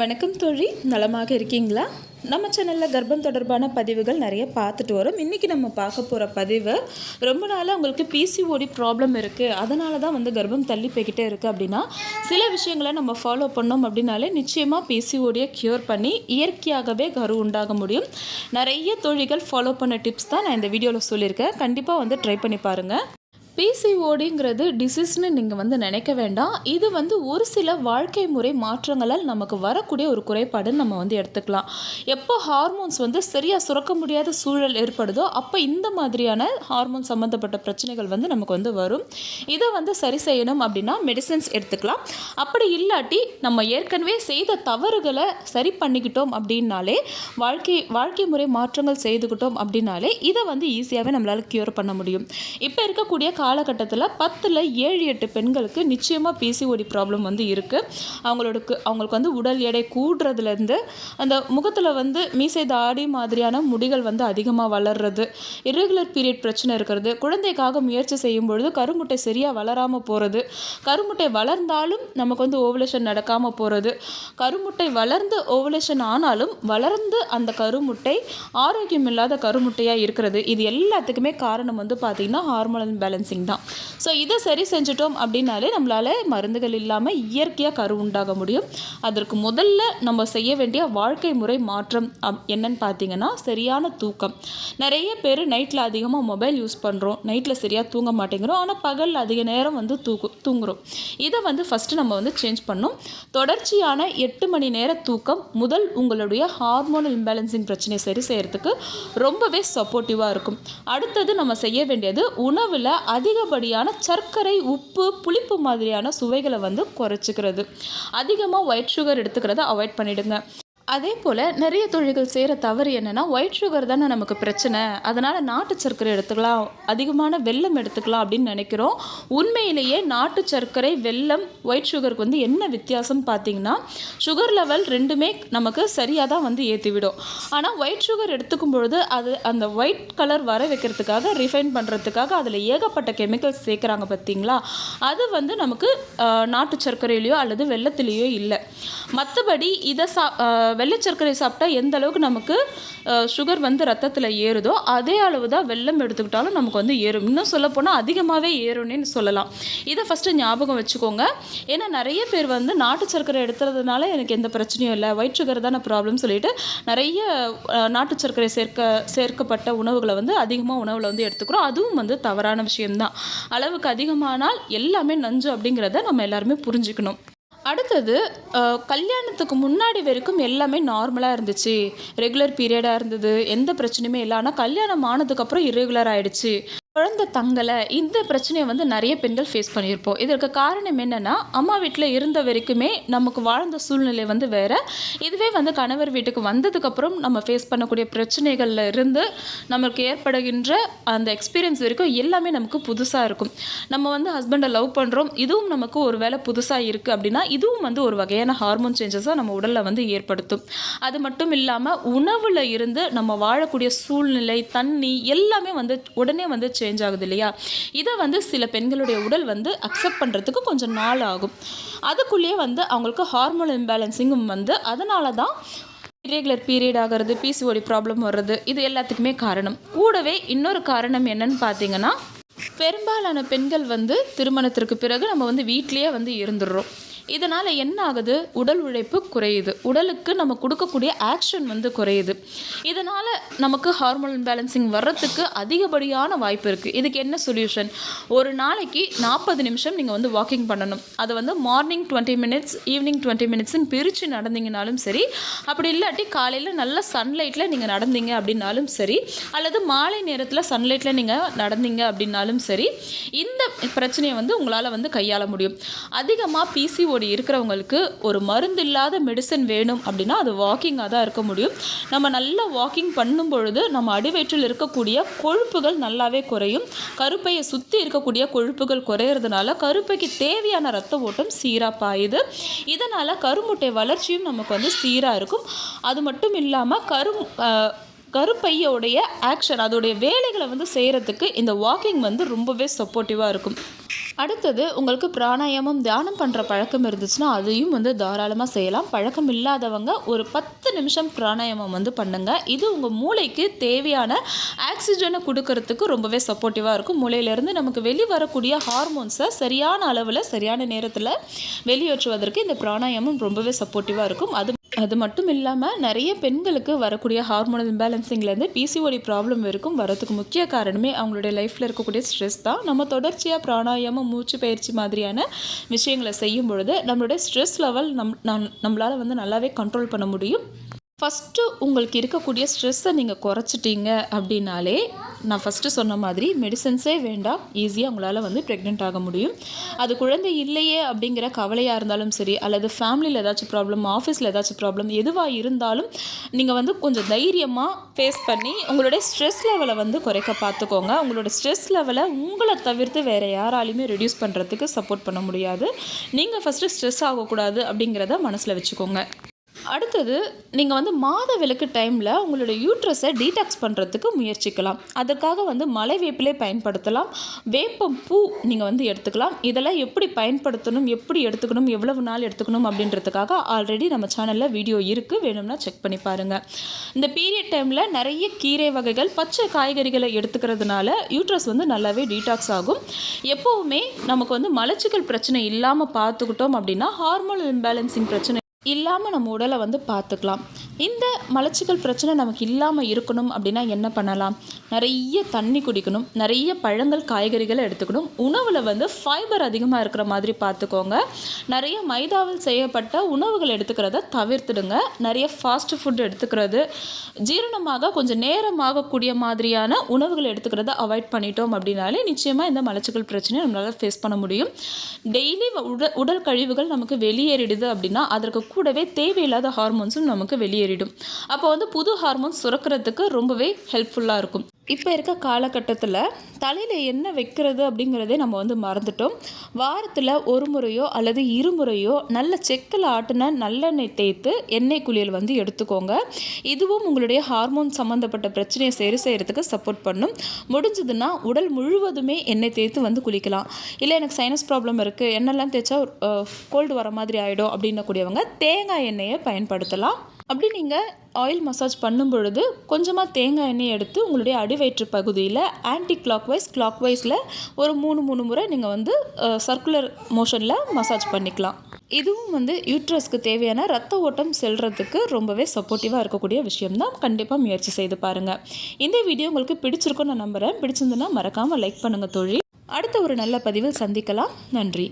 வணக்கம் தோழி. நலமாக இருக்கீங்களா? நம்ம சேனலில் கர்ப்பம் தொடர்பான பதிவுகள் நிறைய பார்த்துட்டு வரோம். இன்றைக்கி நம்ம பார்க்க போகிற பதிவு ரொம்ப நாளாக உங்களுக்கு பிசிஓடி ப்ராப்ளம் இருக்குது அதனால தான் வந்து கர்ப்பம் தள்ளி போய்கிட்டே இருக்குது அப்படின்னா சில விஷயங்களை நம்ம ஃபாலோ பண்ணோம் அப்படின்னாலே நிச்சயமாக பிசிஓடியை க்யூர் பண்ணி இயற்கையாகவே கரு உண்டாக முடியும். நிறைய தொழில்கள் ஃபாலோ பண்ண டிப்ஸ் தான் நான் இந்த வீடியோவில் சொல்லியிருக்கேன். கண்டிப்பாக வந்து ட்ரை பண்ணி பாருங்கள் பிசிஓடிங்கிறது டிசீஸ்னு நீங்கள் வந்து நினைக்க வேண்டாம். இது வந்து ஒரு சில வாழ்க்கை முறை மாற்றங்களால் நமக்கு வரக்கூடிய ஒரு குறைபாடுன்னு நம்ம வந்து எடுத்துக்கலாம். எப்போ ஹார்மோன்ஸ் வந்து சரியாக சுரக்க முடியாத சூழல் ஏற்படுதோ அப்போ இந்த மாதிரியான ஹார்மோன் சம்மந்தப்பட்ட பிரச்சனைகள் வந்து நமக்கு வந்து வரும். இதை வந்து சரி செய்யணும் அப்படின்னா மெடிசன்ஸ் எடுத்துக்கலாம். அப்படி இல்லாட்டி நம்ம ஏற்கனவே செய்த தவறுகளை சரி பண்ணிக்கிட்டோம் அப்படின்னாலே வாழ்க்கை வாழ்க்கை முறை மாற்றங்கள் செய்துக்கிட்டோம் அப்படின்னாலே இதை வந்து ஈஸியாகவே நம்மளால் க்யூர் பண்ண முடியும். இப்போ இருக்கக்கூடிய காலகட்டத்தில் பத்தில் ஏழு எட்டு பெண்களுக்கு நிச்சயமாக பிசிஓடி ப்ராப்ளம் வந்து இருக்குது அவங்களோட அவங்களுக்கு வந்து உடல் எடை கூடுறதுலேருந்து அந்த முகத்தில் வந்து மீசை தாடி மாதிரியான முடிகள் வந்து அதிகமாக வளர்றது இரெகுலர் பீரியட் பிரச்சனை இருக்கிறது குழந்தைக்காக முயற்சி செய்யும் பொழுது கருமுட்டை சரியாக வளராமல் போகிறது கருமுட்டை வளர்ந்தாலும் நமக்கு வந்து ஓவலேஷன் நடக்காமல் போகிறது கருமுட்டை வளர்ந்து ஓவலேஷன் ஆனாலும் வளர்ந்து அந்த கருமுட்டை ஆரோக்கியம் இல்லாத கருமுட்டையாக இருக்கிறது. இது எல்லாத்துக்குமே காரணம் வந்து பார்த்திங்கன்னா ஹார்மோனல் பேலன்சிங் தான். ஸோ இதை சரி செஞ்சிட்டோம் அப்படின்னாலே நம்மளால் மருந்துகள் இல்லாமல் இயற்கையாக கரு உண்டாக முடியும். அதற்கு முதல்ல நம்ம செய்ய வேண்டிய வாழ்க்கை முறை மாற்றம் அப் என்னன்னு பார்த்தீங்கன்னா சரியான தூக்கம். நிறைய பேர் நைட்டில் அதிகமாக மொபைல் யூஸ் பண்ணுறோம் நைட்டில் சரியாக தூங்க மாட்டேங்கிறோம். ஆனால் பகலில் அதிக நேரம் வந்து தூக்கு தூங்குறோம். இதை வந்து ஃபஸ்ட்டு நம்ம வந்து சேஞ்ச் பண்ணோம். தொடர்ச்சியான எட்டு மணி நேர தூக்கம் முதல் உங்களுடைய ஹார்மோனல் இம்பேலன்சிங் பிரச்சனையை சரி செய்கிறதுக்கு ரொம்பவே சப்போர்ட்டிவாக இருக்கும். அடுத்தது நம்ம செய்ய வேண்டியது உணவில் அதிகப்படியான சர்க்கரை உப்பு புளிப்பு மாதிரியான சுவைகளை வந்து குறைச்சிக்கிறது. அதிகமாக ஒயிட் சுகர் எடுத்துக்கிறத அவாய்ட் பண்ணிவிடுங்க அதே போல் நிறைய தொழில்கள் செய்கிற தவறு என்னென்னா ஒயிட் சுகர் தானே நமக்கு பிரச்சனை. அதனால் நாட்டு சர்க்கரை எடுத்துக்கலாம் அதிகமான வெல்லம் எடுத்துக்கலாம் அப்படின்னு நினைக்கிறோம். உண்மையிலேயே நாட்டு சர்க்கரை வெல்லம் ஒயிட் சுகருக்கு வந்து என்ன வித்தியாசம் பார்த்தீங்கன்னா சுகர் லெவல் ரெண்டுமே நமக்கு சரியாக தான் வந்து ஏற்றிவிடும் ஆனால் ஒயிட் சுகர் எடுத்துக்கும் பொழுது அது அந்த ஒயிட் கலர் வர வைக்கிறதுக்காக ரிஃபைன் பண்ணுறதுக்காக அதில் ஏகப்பட்ட கெமிக்கல்ஸ் சேர்க்குறாங்க பார்த்தீங்களா? அது வந்து நமக்கு நாட்டு சர்க்கரையிலையோ அல்லது வெள்ளத்திலேயோ இல்லை. மற்றபடி இதை சா வெள்ளை சர்க்கரை சாப்பிட்டா எந்த அளவுக்கு நமக்கு சுகர் வந்து ரத்தத்தில் ஏறுதோ அதே அளவு தான் வெல்லம் எடுத்துக்கிட்டாலும் நமக்கு வந்து ஏறும். இன்னும் சொல்லப்போனால் அதிகமாகவே ஏறும்னு சொல்லலாம். இதை ஃபஸ்ட்டு ஞாபகம் வச்சுக்கோங்க. ஏன்னா நிறைய பேர் வந்து நாட்டு சர்க்கரை எடுத்துறதுனால எனக்கு எந்த பிரச்சனையும் இல்லை. ஒயிட் சுகர் தானே ப்ராப்ளம் சொல்லிட்டு நிறைய நாட்டு சர்க்கரை சேர்க்க சேர்க்கப்பட்ட உணவுகளை வந்து அதிகமாக உணவில் வந்து எடுத்துக்கிறோம். அதுவும் வந்து தவறான விஷயம்தான். அளவுக்கு அதிகமானால் எல்லாமே நஞ்சு அப்படிங்கிறத நம்ம எல்லாருமே புரிஞ்சுக்கணும். அடுத்தது கல்யாணத்துக்கு முன்னாடி வரைக்கும் எல்லாமே நார்மலாக இருந்துச்சு. ரெகுலர் பீரியடாக இருந்தது. எந்த பிரச்சனையுமே இல்லை. ஆனால் கல்யாணம் ஆனதுக்கப்புறம் இரெகுலர் ஆகிடுச்சி குழந்தை தங்கலை இந்த பிரச்சனையை வந்து நிறைய பெண்கள் ஃபேஸ் பண்ணியிருப்போம். இதற்கு காரணம் என்னென்னா அம்மா வீட்டில் இருந்த வரைக்குமே நமக்கு வாழ்ந்த சூழ்நிலை வந்து வேறு. இதுவே வந்து கணவர் வீட்டுக்கு வந்ததுக்கப்புறம் நம்ம ஃபேஸ் பண்ணக்கூடிய பிரச்சனைகளில் இருந்து நமக்கு ஏற்படுகின்ற அந்த எக்ஸ்பீரியன்ஸ் வரைக்கும் எல்லாமே நமக்கு புதுசாக இருக்கும். நம்ம வந்து ஹஸ்பண்டை லவ் பண்ணுறோம் இதுவும் நமக்கு ஒரு வேலை புதுசாக இருக்குது அப்படின்னா இதுவும் வந்து ஒரு வகையான ஹார்மோன் சேஞ்சஸாக நம்ம உடலில் வந்து ஏற்படுத்தும். அது மட்டும் இல்லாமல் உணவில் இருந்து நம்ம வாழக்கூடிய சூழ்நிலை தண்ணி எல்லாமே வந்து உடனே வந்து சேஞ்ச் ஆகுது இல்லையா இதை வந்து சில பெண்களுடைய உடல் வந்து அக்செப்ட் பண்ணுறதுக்கு கொஞ்சம் நாள் ஆகும். அதுக்குள்ளேயே வந்து அவங்களுக்கு ஹார்மோன் இம்பேலன்ஸிங்கும் வந்து அதனால தான் இரெகுலர் பீரியட் ஆகிறது பிசிஓடி ப்ராப்ளம் வர்றது இது எல்லாத்துக்குமே காரணம். கூடவே இன்னொரு காரணம் என்னன்னு பார்த்தீங்கன்னா பெரும்பாலான பெண்கள் வந்து திருமணத்திற்கு பிறகு நம்ம வந்து வீட்டிலேயே வந்து இருந்துடுறோம். இதனால் என்ன ஆகுது? உடல் உழைப்பு குறையுது. உடலுக்கு நம்ம கொடுக்கக்கூடிய ஆக்ஷன் வந்து குறையுது. இதனால் நமக்கு ஹார்மோன் பேலன்சிங் வர்றதுக்கு அதிகப்படியான வாய்ப்பு இருக்குது இதுக்கு என்ன சொல்யூஷன் ஒரு நாளைக்கு நாற்பது நிமிஷம் நீங்கள் வந்து வாக்கிங் பண்ணணும். அது வந்து morning twenty minutes evening twenty மினிட்ஸ்னு பிரித்து நடந்தீங்கனாலும் சரி அப்படி இல்லாட்டி காலையில் நல்ல சன்லைட்டில் நீங்கள் நடந்தீங்க அப்படின்னாலும் சரி அல்லது மாலை நேரத்தில் சன்லைட்டில் நீங்கள் நடந்தீங்க அப்படின்னாலும் சரி இந்த பிரச்சனையை வந்து உங்களால் வந்து கையாள முடியும். அதிகமாக ஓடி இருக்கிறவங்களுக்கு ஒரு மருந்து இல்லாத மெடிசன் வேணும் அப்படின்னா அது வாக்கிங்காக தான் இருக்க முடியும். நம்ம நல்லா வாக்கிங் பண்ணும் பொழுது நம்ம அடிவயிற்றில் இருக்கக்கூடிய கொழுப்புகள் நல்லாவே குறையும். கருப்பையை சுற்றி இருக்கக்கூடிய கொழுப்புகள் குறையிறதுனால கருப்பைக்கு தேவையான ரத்த ஓட்டம் சீராக பாயுது. இதனால் கருமுட்டை வளர்ச்சியும் நமக்கு வந்து சீராக இருக்கும். அது மட்டும் இல்லாமல் கரும் கருப்பையோடைய ஆக்ஷன் அதோடைய வேலைகளை வந்து செய்கிறதுக்கு இந்த வாக்கிங் வந்து ரொம்பவே சப்போர்ட்டிவாக இருக்கும். அடுத்தது உங்களுக்கு பிராணாயாமம் தியானம் பண்ணுற பழக்கம் இருந்துச்சுன்னா அதையும் வந்து தாராளமாக செய்யலாம். பழக்கம் இல்லாதவங்க ஒரு பத்து நிமிஷம் பிராணாயாமம் வந்து பண்ணுங்கள் இது உங்கள் மூளைக்கு தேவையான ஆக்சிஜனை கொடுக்கறதுக்கு ரொம்பவே சப்போர்ட்டிவாக இருக்கும். மூளையிலேருந்து நமக்கு வெளி வரக்கூடிய ஹார்மோன்ஸை சரியான அளவில் சரியான நேரத்தில் வெளியேற்றுவதற்கு இந்த பிராணாயாமம் ரொம்பவே சப்போர்ட்டிவாக இருக்கும். அது அது மட்டும் இல்லாமல் நிறைய பெண்களுக்கு வரக்கூடிய ஹார்மோனல் இம்பேலன்சிங்லேருந்து பிசிஓடி ப்ராப்ளம் இருக்கும் வரதுக்கு முக்கிய காரணமே அவங்களுடைய லைஃப்பில் இருக்கக்கூடிய ஸ்ட்ரெஸ் தான். நம்ம தொடர்ச்சியாக பிராணாயாமம் மூச்சு பயிற்சி மாதிரியான விஷயங்களை செய்யும் பொழுது நம்மளுடைய ஸ்ட்ரெஸ் லெவல் நம் நம் நம்மளால் வந்து நல்லாவே கண்ட்ரோல் பண்ண முடியும். ஃபஸ்ட்டு உங்களுக்கு இருக்கக்கூடிய ஸ்ட்ரெஸ்ஸை நீங்கள் குறைச்சிட்டீங்க அப்படின்னாலே நான் ஃபஸ்ட்டு சொன்ன மாதிரி மெடிசன்ஸே வேண்டாம். ஈஸியாக உங்களால் வந்து ப்ரெக்னென்ட் ஆக முடியும். அது குழந்தை இல்லையே அப்படிங்கிற கவலையாக இருந்தாலும் சரி அல்லது ஃபேமிலியில் ஏதாச்சும் ப்ராப்ளம் ஆஃபீஸில் ஏதாச்சும் ப்ராப்ளம் எதுவாக இருந்தாலும் நீங்கள் வந்து கொஞ்சம் தைரியமாக ஃபேஸ் பண்ணி உங்களுடைய ஸ்ட்ரெஸ் லெவலை வந்து குறைக்க பார்த்துக்கோங்க. உங்களோட ஸ்ட்ரெஸ் லெவலை உங்களை தவிர்த்து வேறு யாராலையுமே ரெடியூஸ் பண்ணுறதுக்கு சப்போர்ட் பண்ண முடியாது. நீங்கள் ஃபஸ்ட்டு ஸ்ட்ரெஸ் ஆகக்கூடாது அப்படிங்கிறத மனசில் வச்சுக்கோங்க. அடுத்தது நீங்கள் வந்து மாத விளக்கு டைமில் உங்களோட யூட்ரஸை டீடாக்ஸ் பண்ணுறதுக்கு முயற்சிக்கலாம். அதற்காக வந்து மலை வேப்பிலே பயன்படுத்தலாம். வேப்பம் பூ நீங்கள் வந்து எடுத்துக்கலாம். இதெல்லாம் எப்படி பயன்படுத்தணும் எப்படி எடுத்துக்கணும் எவ்வளவு நாள் எடுத்துக்கணும் அப்படின்றதுக்காக ஆல்ரெடி நம்ம சேனலில் வீடியோ இருக்குது வேணும்னா செக் பண்ணி பாருங்கள் இந்த பீரியட் டைமில் நிறைய கீரை வகைகள் பச்சை காய்கறிகளை எடுத்துக்கிறதுனால யூட்ரஸ் வந்து நல்லாவே டீடாக்ஸ் ஆகும். எப்போவுமே நமக்கு வந்து மலச்சிக்கல் பிரச்சனை இல்லாமல் பார்த்துக்கிட்டோம் அப்படின்னா ஹார்மோன் இம்பேலன்சிங் பிரச்சனை இல்லாமல் நம்ம உடலை வந்து பார்த்துக்கலாம். இந்த மலச்சிக்கல் பிரச்சனை நமக்கு இல்லாமல் இருக்கணும் அப்படின்னா என்ன பண்ணலாம்? நிறைய தண்ணி குடிக்கணும் நிறைய பழங்கள் காய்கறிகளை எடுத்துக்கணும். உணவில் வந்து ஃபைபர் அதிகமாக இருக்கிற மாதிரி பார்த்துக்கோங்க. நிறைய மைதாவில் செய்யப்பட்ட உணவுகள் எடுத்துக்கிறத தவிர்த்துடுங்க. நிறைய ஃபாஸ்ட் ஃபுட் எடுத்துக்கிறது ஜீரணமாக கொஞ்சம் நேரமாகக்கூடிய மாதிரியான உணவுகள் எடுத்துக்கிறத அவாய்ட் பண்ணிட்டோம் அப்படின்னாலே நிச்சயமாக இந்த மலச்சிக்கல் பிரச்சனையை நம்மளால் ஃபேஸ் பண்ண முடியும். டெய்லி உடல் உடல் கழிவுகள் நமக்கு வெளியேறிடுது அப்படின்னா அதற்கு கூடவே தேவையில்லாத ஹார்மோன்ஸும் நமக்கு வெளியேறிடும் அப்போ வந்து புது ஹார்மோன் சுரக்கிறதுக்கு ரொம்பவே ஹெல்ப்ஃபுல்லாக இருக்கும். இப்போ இருக்க காலகட்டத்தில் தலையில் என்ன வைக்கிறது அப்படிங்கிறதே நம்ம வந்து மறந்துட்டோம். வாரத்தில் ஒரு முறையோ அல்லது இருமுறையோ நல்ல செக்கில் ஆட்டின நல்லெண்ணெய் தேய்த்து எண்ணெய் குளியல் வந்து எடுத்துக்கோங்க. இதுவும் உங்களுடைய ஹார்மோன் சம்மந்தப்பட்ட பிரச்சனையை சரி செய்கிறதுக்கு சப்போர்ட் பண்ணும். முடிஞ்சதுன்னா உடல் முழுவதுமே எண்ணெய் தேய்த்து வந்து குளிக்கலாம். இல்லை எனக்கு சைனஸ் ப்ராப்ளம் இருக்குது எண்ணெய்லாம் தேய்ச்சா கோல்டு வர மாதிரி ஆகிடும் அப்படின்னக்கூடியவங்க தேங்காய் எண்ணெயை பயன்படுத்தலாம். அப்படி நீங்கள் ஆயில் மசாஜ் பண்ணும் பொழுது கொஞ்சமாக தேங்காய் எண்ணெய் எடுத்து உங்களுடைய அடிவயிற்று பகுதியில் ஆன்டி கிளாக் வைஸ் கிளாக் வைஸில் ஒரு மூணு மூணு முறை நீங்கள் வந்து சர்க்குலர் மோஷனில் மசாஜ் பண்ணிக்கலாம். இதுவும் வந்து யூட்ரஸ்க்கு தேவையான ரத்த ஓட்டம் செல்கிறதுக்கு ரொம்பவே சப்போர்ட்டிவாக இருக்கக்கூடிய விஷயம்தான். கண்டிப்பாக முயற்சி செய்து பாருங்கள் இந்த வீடியோ உங்களுக்கு பிடிச்சிருக்குன்னு நான் நம்புகிறேன் பிடிச்சிருந்துன்னா மறக்காமல் லைக் பண்ணுங்கள் தொழில் அடுத்த ஒரு நல்ல பதிவில் சந்திக்கலாம். நன்றி.